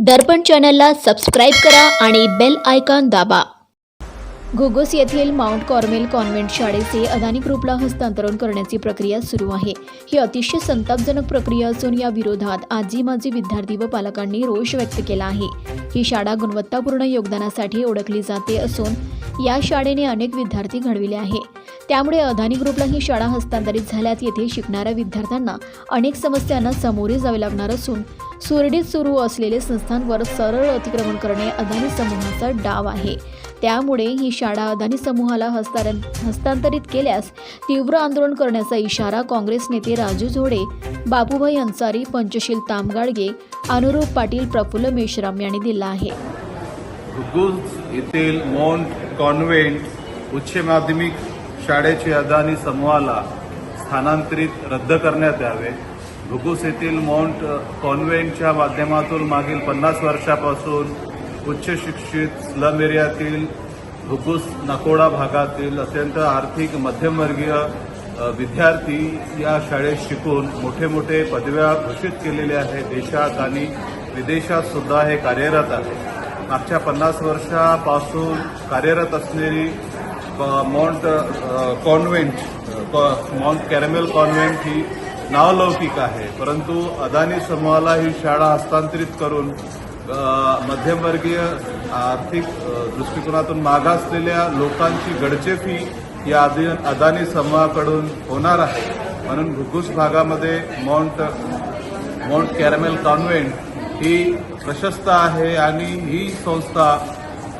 दर्पण चॅनलला सबस्क्राईब करा आणि बेल आयकॉन दाबा. घोगोस येथील माउंट कॉर्मेल कॉन्व्हेंट शाळेचे अदानी ग्रुपला हस्तांतरण करण्याची प्रक्रिया सुरू आहे. ही अतिशय संतापजनक प्रक्रिया असून या विरोधात आजी माजी विद्यार्थी व पालकांनी रोष व्यक्त केला आहे. ही शाळा गुणवत्तापूर्ण योगदानासाठी ओळखली जाते असून या शाळेने अनेक विद्यार्थी घडविले आहे. त्यामुळे अदानी ग्रुपला ही शाळा हस्तांतरित झाल्यात येथे शिकणाऱ्या विद्यार्थ्यांना अनेक समस्यांना सामोरे जावे लागणार असून सुरळीत सुरू असलेले संस्थांवर सरळ अतिक्रमण करणे अदानी समूहाचा डाव आहे. त्यामुळे ही शाळा अदानी समूहाला हस्तांतरित केल्यास तीव्र आंदोलन करण्याचा इशारा काँग्रेस नेते राजू झोडे बाबूभाई अन्सारी पंचशील तामगाडगे अनुरूप पाटील प्रफुल्ल मेश्राम यांनी दिला आहे. येथील माउंट कॉन्व्हेंट उच्च माध्यमिक शाळेचे अदानी समूहाला स्थानांतरित रद्द करण्यात यावे. घुगुस येथील माउंट कॉन्व्हेंटच्या माध्यमातून मागील पन्नास वर्षापासून उच्च शिक्षित स्लम एरियातील घुगुस नाकोडा भागातील अत्यंत आर्थिक मध्यमवर्गीय विद्यार्थी या शाळेत शिकून मोठे मोठे पदव्या घोषित केलेल्या आहेत. देशात आणि विदेशात सुद्धा हे कार्यरत आहे. मागच्या पन्नास वर्षापासून कार्यरत असलेली Mount Convent Mount Carmel Convent ही नावलौकिक आहे. परंतु अदानी समूहाला ही शाळा हस्तांतरित करून मध्यमवर्गीय आर्थिक दृष्टिकोनातून मागासलेल्या लोकांची गडचेफी या आदि- अदानी समूहाकडून होणार आहे. म्हणून घुग्गुस भागामध्ये माउंट माउंट कॅरमेल कॉन्व्हेंट ही प्रशस्त आहे आणि ही संस्था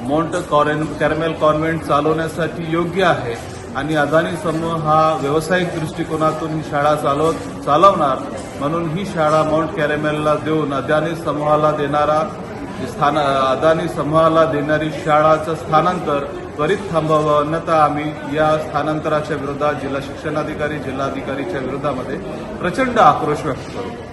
माउंट कॉरेन कॅरमेल कॉन्व्हेंट चालवण्यासाठी योग्य आहे. आणि अदानी समूह हा व्यावसायिक दृष्टिकोनातून ही शाळा चालव चालवणार म्हणून ही शाळा माउंट कॅरेमेलला देऊन अदानी समूहाला देणारा स्थान अदानी समूहाला देणारी शाळाचं स्थानांतर त्वरित थांबवावं. अन्यथा आम्ही या स्थानांतराच्या विरोधात जिल्हा शिक्षणाधिकारी जिल्हाधिकारीच्या विरोधामध्ये प्रचंड आक्रोश व्यक्त करू.